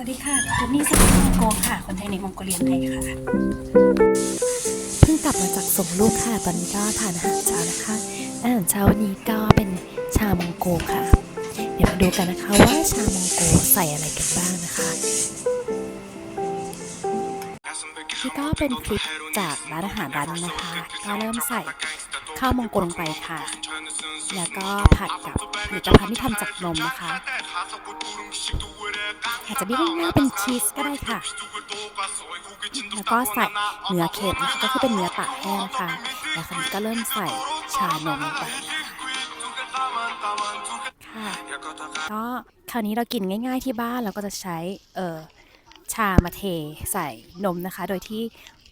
วัสดีค่ะจูนี่สาวมองโกค่ะ คนไทยในมองโกเลียนไทยค่ะ เพิ่งกลับมาจากส่งลูกค่ะ ตอนนี้ก็ทานอาหารเช้านะคะอาหารเช้าวันนี้ก็เป็นชามองโกค่ะ เดี๋ยวมาดูกันนะคะว่าชามองโกใส่อะไรกันบ้างนะคะนี่ก็เป็นคลิปจากร้านอาหารร้านนึงนะคะ ก็เริ่มใส่ข้าวมองโกลงไปค่ะ แล้วก็ผัดกับผลิตภัณฑ์ที่ทำจากนมนะคะ อาจจะเรียกง่ายๆเป็นชีสก็ได้ค่ะ แล้วก็ใส่เนื้อเค็มนะคะก็คือเป็นเนื้อตากแห้งนะคะแล้วคราวนี้ก็เริ่มใส่ชานมลงไปค่ะ ก็คราวนี้เรากินง่ายๆที่บ้านเราก็จะใช้เออชามาเทใส่นมนะคะ โดยที่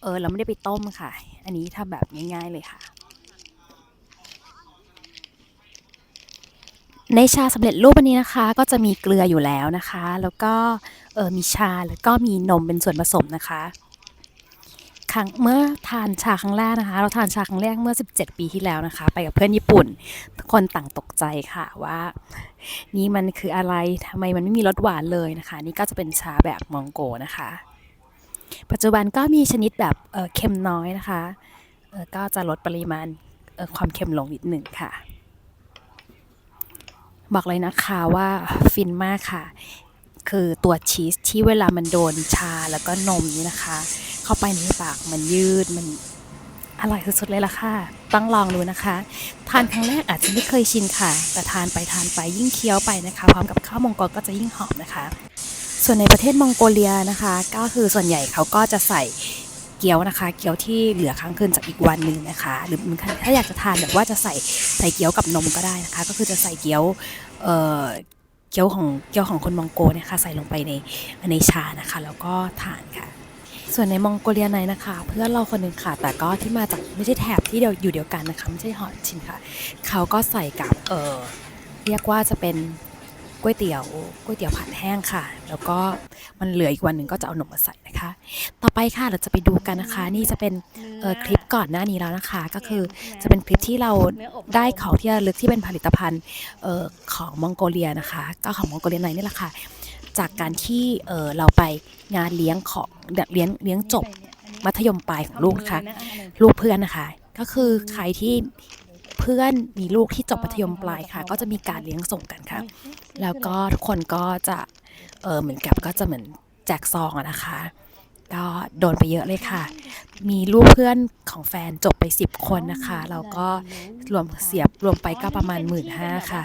เออเราไม่ได้ไปต้มค่ะ อันนี้ทำแบบง่ายๆเลยค่ะ ในชาสำเร็จรูปอันนี้นะคะ ก็จะมีเกลืออยู่แล้วนะคะ แล้วก็เออมีชาแล้วก็มีนมเป็นส่วนผสมนะคะครั้งเมื่อทานชาครั้งแรกนะคะ เราทานชาครั้งแรกเมื่อ 17 ปีที่แล้วนะคะ ไปกับเพื่อนญี่ปุ่นทุกคนต่างตกใจค่ะว่า นี่มันคืออะไรทำไมมันไม่มีรสหวานเลยนะคะ นี่ก็จะเป็นชาแบบมองโกนะคะ ปัจจุบันก็มีชนิดแบบเเค็มน้อยนะคะก็จะลดปริมาณความเค็มลงนิดหนึ่งค่ะ บอกเลยนะคะว่าฟินมากค่ะ คือตัวชีสที่เวลามันโดนชาแล้วก็นมนี่นะคะ เข้าไปในปากมันยืดมันอร่อยสุดๆเลยล่ะค่ะ ต้องลองดูนะคะ ทานครั้งแรกอาจจะไม่เคยชินค่ะ แต่ทานไปทานไปยิ่งเคี้ยวไปนะคะ พร้อมกับข้าวมองโกลก็จะยิ่งหอมนะคะ ส่วนในประเทศมองโกเลียนะคะ ก็คือส่วนใหญ่เขาก็จะใส่ เกี๊ยวนะคะ เกี๊ยวที่เหลือค้างคืนจากอีกวันหนึ่งนะคะ หรือถ้าอยากจะทานแบบว่าจะใส่ใส่เกี๊ยวกับนมก็ได้นะคะ ก็คือจะใส่เกี๊ยวเอ่อเกี๊ยวของเกี๊ยวของคนมองโกเนี่ยค่ะใส่ลงไปในในชานะคะ แล้วก็ทานค่ะ ส่วนในมองโกเลียในนะคะ เพื่อนเราคนหนึ่งค่ะ แต่ก็ที่มาจากไม่ใช่แถบที่เดียวอยู่เดียวกันนะคะไม่ใช่ฮอตชินค่ะ เขาก็ใส่กับเออเรียกว่าจะเป็น ก๋วยเตี๋ยวก๋วยเตี๋ยวผัดแห้งค่ะ แล้วก็มันเหลืออีกวันหนึ่งก็จะเอาหนมมาใส่นะคะ ต่อไปค่ะเราจะไปดูกันนะคะ นี่จะเป็นคลิปก่อนหน้านี้แล้วนะคะ ก็คือจะเป็นคลิปที่เราได้ของที่ระลึกที่เป็นผลิตภัณฑ์ของมองโกเลียนะคะ ก็ของมองโกเลียในนี่แหละค่ะจากการที่เราไปงานเลี้ยงของเลี้ยงเลี้ยงจบมัธยมปลายของลูกนะคะ ลูกเพื่อนนะคะ ก็คือใครที่ พื่อนมีลูกที่จบมัธยมปลายค่ะ ก็จะมีการเลี้ยงส่งกันค่ะ แล้วก็ทุกคนก็จะเออเหมือนกับก็จะเหมือนแจกซองอะนะคะ ก็โดนไปเยอะเลยค่ะ มีลูกเพื่อนของแฟนจบไป 10 คนนะคะแล้วก็รวมเสียบรวมไปก็ประมาณ 1 5ื่นค่ะ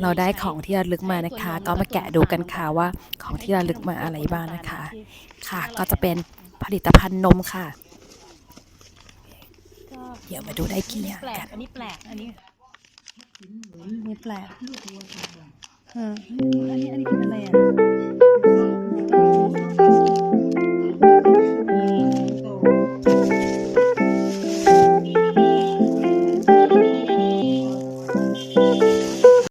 เราได้ของที่ระลึกมานะคะ ก็มาแกะดูกันค่ะว่าของที่ระลึกมาอะไรบ้างนะคะ ค่ะ ก็จะเป็นผลิตภัณฑ์นมค่ะ เดี๋ยวมาดูได้กี่อย่างแปลกักนอันนี้แปลก อันนี้อันนี้แปลกเอออันนี้อันนี้เป็นอะไรอะ